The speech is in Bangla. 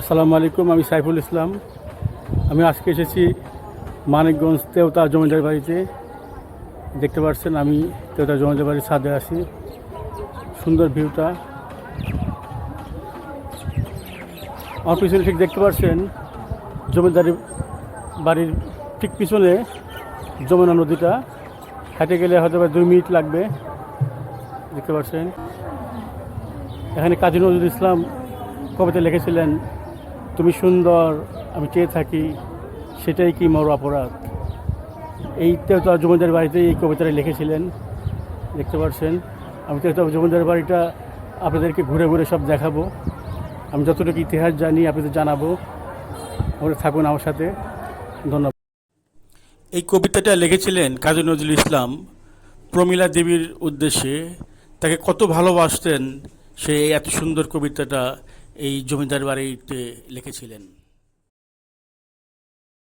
আসসালামু আলাইকুম, আমি সাইফুল ইসলাম। আমি আজকে এসেছি মানিকগঞ্জ তেওতা জমিদার বাড়িতে। দেখতে পাচ্ছেন, আমি তেওতা জমিদার বাড়ির ছাদে আছি। সুন্দর ভিউটা। আমার পিছনে ঠিক দেখতে পাচ্ছেন, জমিদারি বাড়ির ঠিক পিছনে যমুনা নদীটা। হেঁটে গেলে হয়তো দুই মিনিট লাগবে। দেখতে পাচ্ছেন, এখানে কাজী নজরুল ইসলাম কবিতা লিখেছিলেন তুমি সুন্দর, আমি চেয়ে থাকি, সেটাই কি মর অপরাধ? এই তো জমিদার বাড়িতে এই কবিতাটা লিখেছিলেন, দেখতে পাচ্ছেন? আমি তো জমিদার বাড়িটা আপনাদেরকে ঘুরে ঘুরে সব দেখাবো। আমি যতটুকু ইতিহাস জানি, আপনাদের জানাব। আপনারা থাকুন আমার সাথে। ধন্যবাদ। এই কবিতাটা লিখেছিলেন কাজী নজরুল ইসলাম। প্রমীলা দেবীর উদ্দেশ্যে। তাকে কত ভালোবাসতেন সে এত সুন্দর কবিতাটা। এই জমিদার বাড়িতে লিখেছিলেন।